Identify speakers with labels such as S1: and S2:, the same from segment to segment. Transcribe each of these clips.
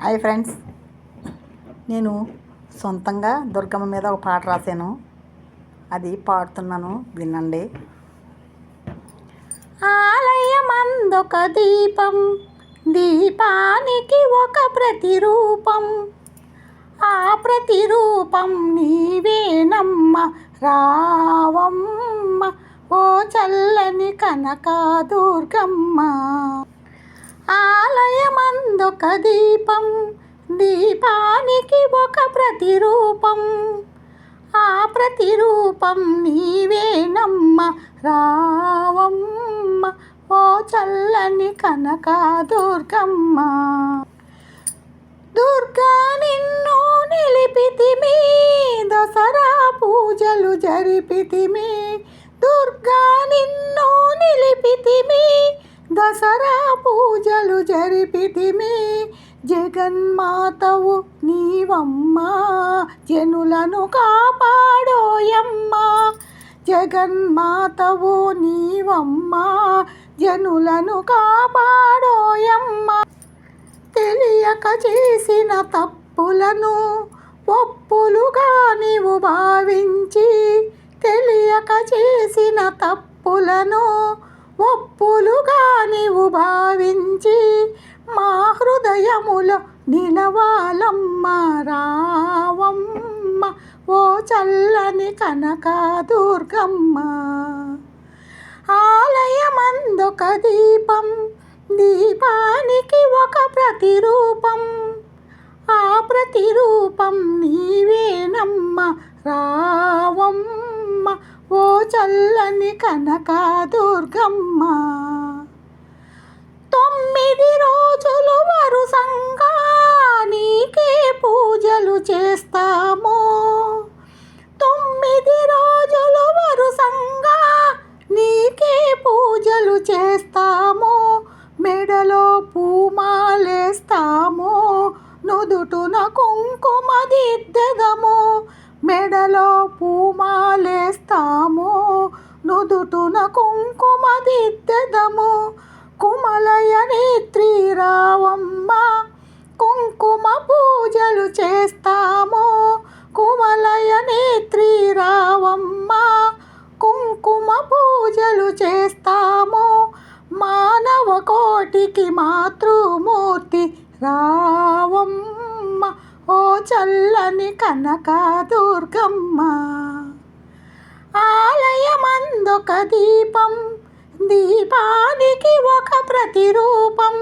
S1: Hi friends. నేను సొంతంగా దుర్గమ్మ మీద ఒక పాట రాశాను. అది పాడుతున్నాను వినండి. ఆలయమందొక దీపం దీపానికి ఒక ప్రతిరూపం. ఆ ప్రతిరూపం నీవేనమ్మ రావమ్మ. ఓ చల్లని కనక దుర్గమ్మ. దీపం దీపానికి ఒక ప్రతిరూపం. ఆ ప్రతిరూపం నీవేనమ్మ రావమ్మ. ఓ చల్లని కనక దుర్గమ్మ. దుర్గా నిన్ను నిలిపితిమి దసరా పూజలు జరిపితిమి. దుర్గా నిన్ను నిలిపి దసరా పూజలు జరిపితిమి. జగన్మాతవు నీవమ్మా జనులను కాపాడోయమ్మా. జగన్మాతవు నీవమ్మా జనులను కాపాడోయమ్మా. తెలియక చేసిన తప్పులను ఒప్పులుగా నీవు భావించి తెలియక చేసిన తప్పులను ఒప్పులుగా నీవు భావించి మా హృదయములో నిలవాలమ్మ రావమ్మ. ఓ చల్లని కనకదుర్గమ్మ ఆలయమందొక దీపం దీపానికి ఒక ప్రతిరూపం. ఆ ప్రతిరూపం నీవేనమ్మ రావమ్మ. తొమ్మిది కనక దుర్గమ్మ. తొమ్మిది రోజులు వరుసంగా నీకే పూజలు చేస్తాము. తొమ్మిది రోజులు వరుసంగా నీకే పూజలు చేస్తాము. మెడలో పూమాలేస్తాము. నుదుటున కుంకుమ దిద్దెదము. మెడలో పూ పదము కుమలయ నేత్రి రావమ్మ కుంకుమ పూజలు చేస్తాము. కుమలయ నేత్రి రావమ్మ కుంకుమ పూజలు చేస్తాము. మానవ కోటికి మాతృమూర్తి రావమ్మ. ఓ చల్లని కనకదుర్గమ్మ ఆలయమందొక దీపం. దీపానికి ఒక ప్రతిరూపం.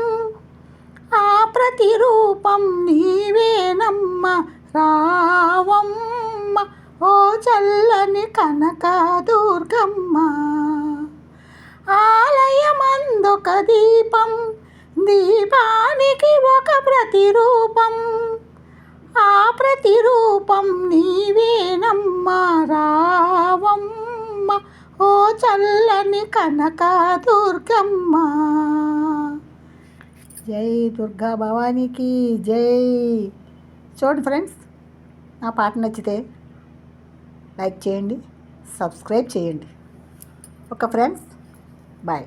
S1: ఆ ప్రతిరూపం నీవేనమ్మ రావమ్మ. ఓ చల్లని కనక దుర్గమ్మ. ఆలయమందొక దీపం దీపానికి ఒక ప్రతిరూపం. ఆ ప్రతిరూపం నీవేనమ్మ రా చల్లని కనకాదుర్గమ్మ జై దుర్గా భవానీకి జై. చూడండి ఫ్రెండ్స్ నా పాట నచ్చితే లైక్ చేయండి సబ్స్క్రైబ్ చేయండి. Okay friends bye.